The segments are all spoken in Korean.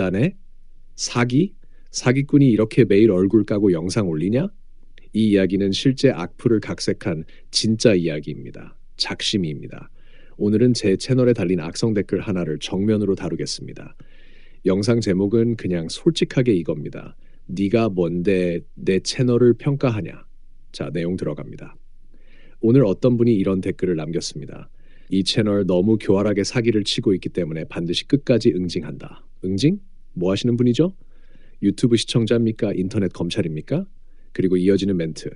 집단에 사기? 사기꾼이 이렇게 매일 얼굴 까고 영상 올리냐? 이 이야기는 실제 악플을 각색한 진짜 이야기입니다. 작심이입니다. 오늘은 제 채널에 달린 악성 댓글 하나를 정면으로 다루겠습니다. 영상 제목은 그냥 솔직하게 이겁니다. 네가 뭔데 내 채널을 평가하냐? 자, 내용 들어갑니다. 오늘 어떤 분이 이런 댓글을 남겼습니다. 이 채널 너무 교활하게 사기를 치고 있기 때문에 반드시 끝까지 응징한다. 응징? 뭐 하시는 분이죠? 유튜브 시청자입니까? 인터넷 검찰입니까? 그리고 이어지는 멘트.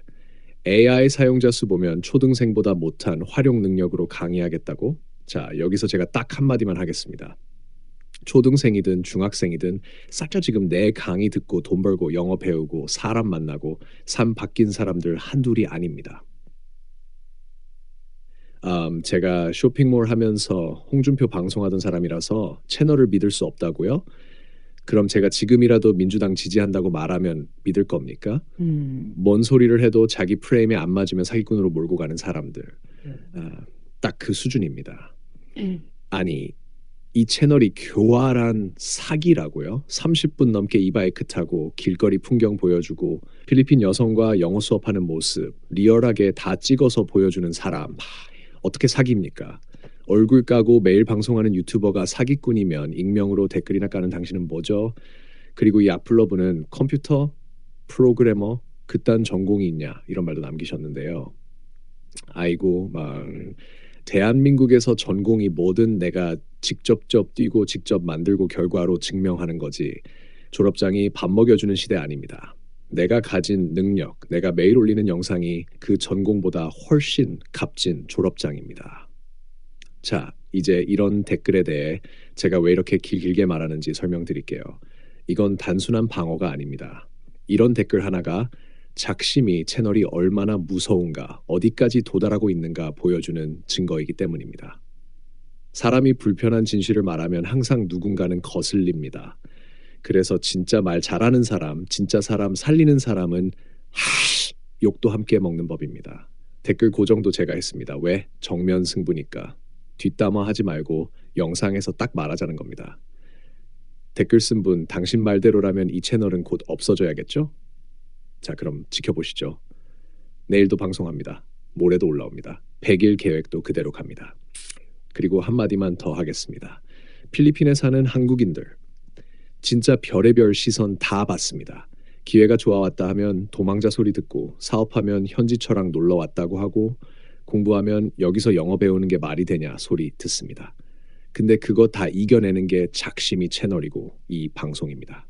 AI 사용자 수 보면 초등생보다 못한 활용 능력으로 강의하겠다고? 자, 여기서 제가 딱 한마디만 하겠습니다. 초등생이든 중학생이든 싹다 지금 내 강의 듣고 돈 벌고 영어 배우고 사람 만나고 삶 바뀐 사람들 한둘이 아닙니다. 음, 제가 쇼핑몰 하면서 홍준표 방송하던 사람이라서 채널을 믿을 수 없다고요? 그럼 제가 지금이라도 민주당 지지한다고 말하면 믿을 겁니까? 음. 뭔 소리를 해도 자기 프레임에 안 맞으면 사기꾼으로 몰고 가는 사람들. 음. 아, 딱 그 수준입니다. 음. 아니 이 채널이 교활한 사기라고요? 30분 넘게 이 바이크 타고 길거리 풍경 보여주고 필리핀 여성과 영어 수업하는 모습 리얼하게 다 찍어서 보여주는 사람 하, 어떻게 사기입니까? 얼굴 까고 매일 방송하는 유튜버가 사기꾼이면 익명으로 댓글이나 까는 당신은 뭐죠? 그리고 이 악플러브는 컴퓨터 프로그래머 그딴 전공이 있냐 이런 말도 남기셨는데요. 아이고 막 대한민국에서 전공이 뭐든 내가 직접적 뛰고 직접 만들고 결과로 증명하는 거지 졸업장이 밥 먹여주는 시대 아닙니다. 내가 가진 능력, 내가 매일 올리는 영상이 그 전공보다 훨씬 값진 졸업장입니다. 자, 이제 이런 댓글에 대해 제가 왜 이렇게 길게 말하는지 설명드릴게요. 이건 단순한 방어가 아닙니다. 이런 댓글 하나가 작심이 채널이 얼마나 무서운가, 어디까지 도달하고 있는가 보여주는 증거이기 때문입니다. 사람이 불편한 진실을 말하면 항상 누군가는 거슬립니다. 그래서 진짜 말 잘하는 사람, 진짜 사람 살리는 사람은 하, 욕도 함께 먹는 법입니다. 댓글 고정도 제가 했습니다. 왜? 정면 승부니까. 뒷담화 하지 말고 영상에서 딱 말하자는 겁니다. 댓글 쓴 분, 당신 말대로라면 이 채널은 곧 없어져야겠죠? 자, 그럼 지켜보시죠. 내일도 방송합니다. 모레도 올라옵니다. 100일 계획도 그대로 갑니다. 그리고 한마디만 더 하겠습니다. 필리핀에 사는 한국인들. 진짜 별의별 시선 다 받습니다. 기회가 좋아왔다 하면 도망자 소리 듣고 사업하면 현지처랑 놀러 왔다고 하고 공부하면 여기서 영어 배우는 게 말이 되냐 소리 듣습니다. 근데 그거 다 이겨내는 게 작심이 채널이고 이 방송입니다.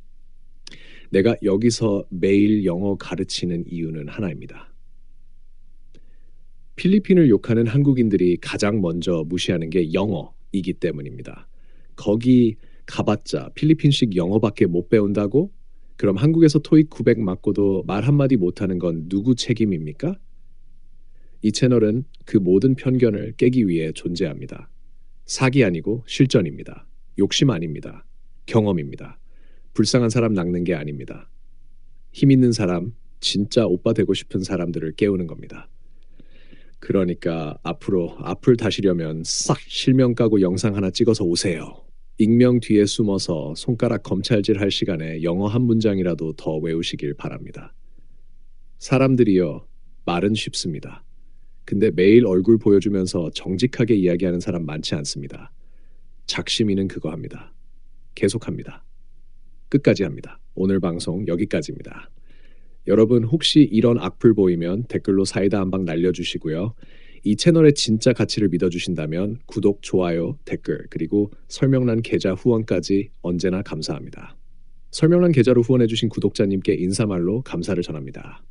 내가 여기서 매일 영어 가르치는 이유는 하나입니다. 필리핀을 욕하는 한국인들이 가장 먼저 무시하는 게 영어이기 때문입니다. 거기 가봤자 필리핀식 영어밖에 못 배운다고? 그럼 한국에서 토익 900 맞고도 말 한마디 못하는 건 누구 책임입니까? 이 채널은 그 모든 편견을 깨기 위해 존재합니다. 사기 아니고 실전입니다. 욕심 아닙니다. 경험입니다. 불쌍한 사람 낚는 게 아닙니다. 힘 있는 사람, 진짜 오빠 되고 싶은 사람들을 깨우는 겁니다. 그러니까 앞으로 앞을 다시려면 싹 실명 까고 영상 하나 찍어서 오세요. 익명 뒤에 숨어서 손가락 검찰질 할 시간에 영어 한 문장이라도 더 외우시길 바랍니다. 사람들이요, 말은 쉽습니다. 근데 매일 얼굴 보여주면서 정직하게 이야기하는 사람 많지 않습니다. 작심이는 그거 합니다. 계속합니다. 끝까지 합니다. 오늘 방송 여기까지입니다. 여러분 혹시 이런 악플 보이면 댓글로 사이다 한 방 날려주시고요. 이 채널의 진짜 가치를 믿어주신다면 구독, 좋아요, 댓글 그리고 설명란 계좌 후원까지 언제나 감사합니다. 설명란 계좌로 후원해주신 구독자님께 인사말로 감사를 전합니다.